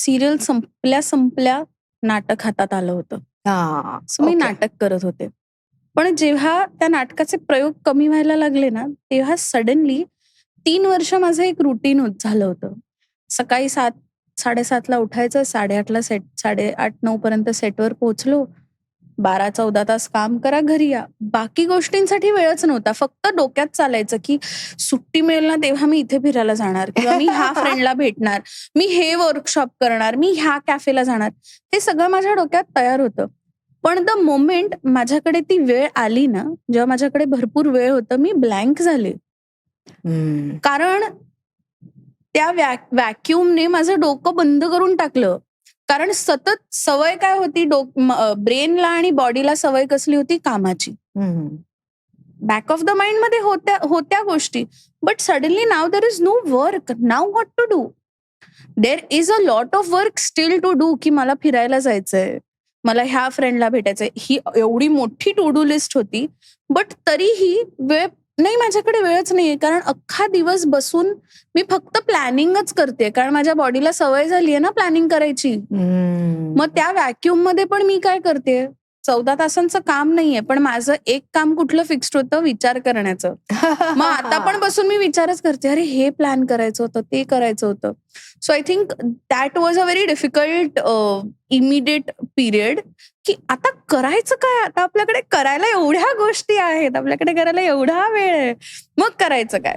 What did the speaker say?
Serial संपल्या संपल्या नाटक हातात आलं होतं. हा सो मी. नाटक करत होते. पण जेव्हा त्या नाटकाचे प्रयोग कमी व्हायला लागले ना तेव्हा सडनली तीन वर्ष माझं एक रुटीन होत झालं होतं. सकाळी सात साडेसातला उठायचं साडेआठला सेट साडेआठ नऊ पर्यंत सेटवर पोहोचलो. बारा चौदा तास काम करा घरी या. बाकी गोष्टींसाठी वेळच नव्हता. फक्त डोक्यात चालायचं की सुट्टी मिळेल ना तेव्हा मी इथे फिरायला जाणार किंवा मी ह्या फ्रेंडला भेटणार. मी हे वर्कशॉप करणार मी ह्या कॅफेला जाणार. हे सगळं माझ्या डोक्यात तयार होतं. पण द मोमेंट माझ्याकडे ती वेळ आली ना जेव्हा माझ्याकडे भरपूर वेळ होतं मी ब्लँक झाले. कारण त्या व्हॅक्युमने माझं डोकं बंद करून टाकलं. कारण सतत सवय काय होती डोक ब्रेनला आणि बॉडीला सवय कसली होती? कामाची. बॅक ऑफ द माइंडमध्ये होत्या होत्या गोष्टी. But suddenly now there is no work now what to do there is a lot of work still to do की मला फिरायला जायचंय. मला ह्या फ्रेंडला भेटायचंय. ही एवढी मोठी टू डू लिस्ट होती. बट तरीही वेळ नाही माझ्याकडे वेळच नाहीये. कारण अख्खा दिवस बसून मी फक्त प्लॅनिंगच करते. कारण माझ्या बॉडीला सवय झाली आहे ना प्लॅनिंग करायची. मग त्या व्हॅक्युममध्ये पण मी काय करते? चौदा तासांचं काम नाहीये पण माझं एक काम कुठलं फिक्स्ड होतं? विचार करण्याचं. मग आता पण बसून मी विचारच करते अरे हे प्लॅन करायचं होतं ते करायचं होतं. So I think that was a very difficult immediate period की आता करायचं काय? आता आपल्याकडे करायला एवढ्या गोष्टी आहेत आपल्याकडे करायला एवढा वेळ आहे. मग करायचं काय?